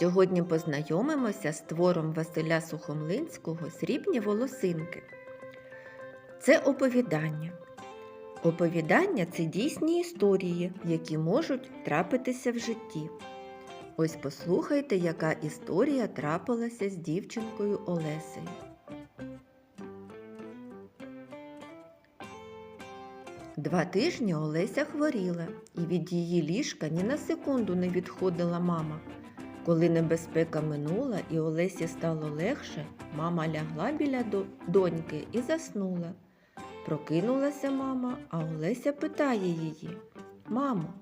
Сьогодні познайомимося з твором Василя Сухомлинського Срібні волосинки. Це оповідання. Оповідання це дійсні історії, які можуть трапитися в житті. Ось послухайте, яка історія трапилася з дівчинкою Олесею. Два тижні Олеся хворіла, і від її ліжка ні на секунду не відходила мама. Коли небезпека минула і Олесі стало легше, мама лягла біля доньки і заснула. Прокинулася мама, а Олеся питає її: Мамо,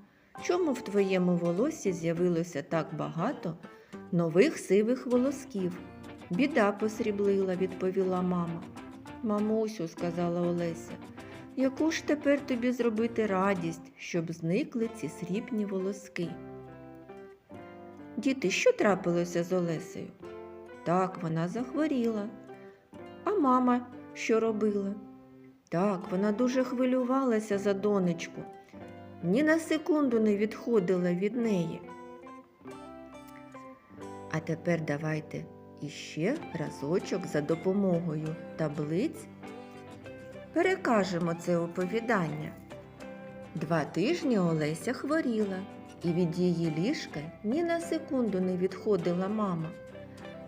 чому в твоєму волосі з'явилося так багато нових сивих волосків? Біда посріблила, відповіла мама. Мамусю, сказала Олеся, яку ж тепер тобі зробити радість, щоб зникли ці срібні волоски? Діти, що трапилося з Олесею? Так, вона захворіла. А мама що робила? Так, вона дуже хвилювалася за донечку, ні на секунду не відходила від неї. А тепер давайте іще разочок за допомогою таблиць перекажемо це оповідання. Два тижні Олеся хворіла, і від її ліжка ні на секунду не відходила мама.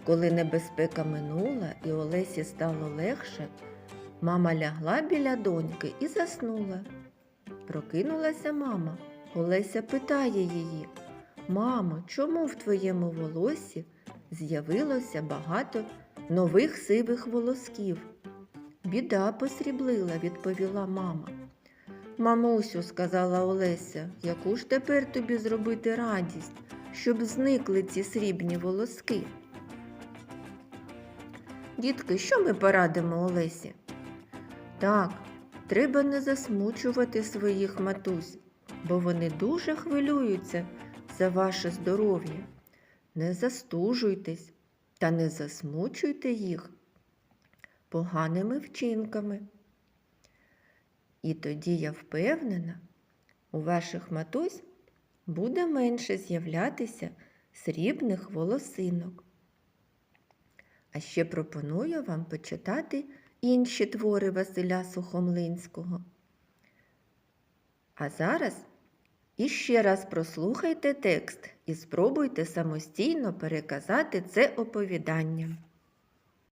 Коли небезпека минула і Олесі стало легше, мама лягла біля доньки і заснула. Прокинулася мама. Олеся питає її: Мамо, чому в твоєму волосі з'явилося багато нових сивих волосків? Біда посріблила, відповіла мама. Мамусю, сказала Олеся, яку ж тепер тобі зробити радість, щоб зникли ці срібні волоски? Дітки, що ми порадимо Олесі? Так, треба не засмучувати своїх матусь, бо вони дуже хвилюються за ваше здоров'я. Не застужуйтесь та не засмучуйте їх поганими вчинками. І тоді я впевнена, у ваших матусь буде менше з'являтися срібних волосинок. А ще пропоную вам почитати інші твори Василя Сухомлинського. А зараз іще раз прослухайте текст і спробуйте самостійно переказати це оповідання.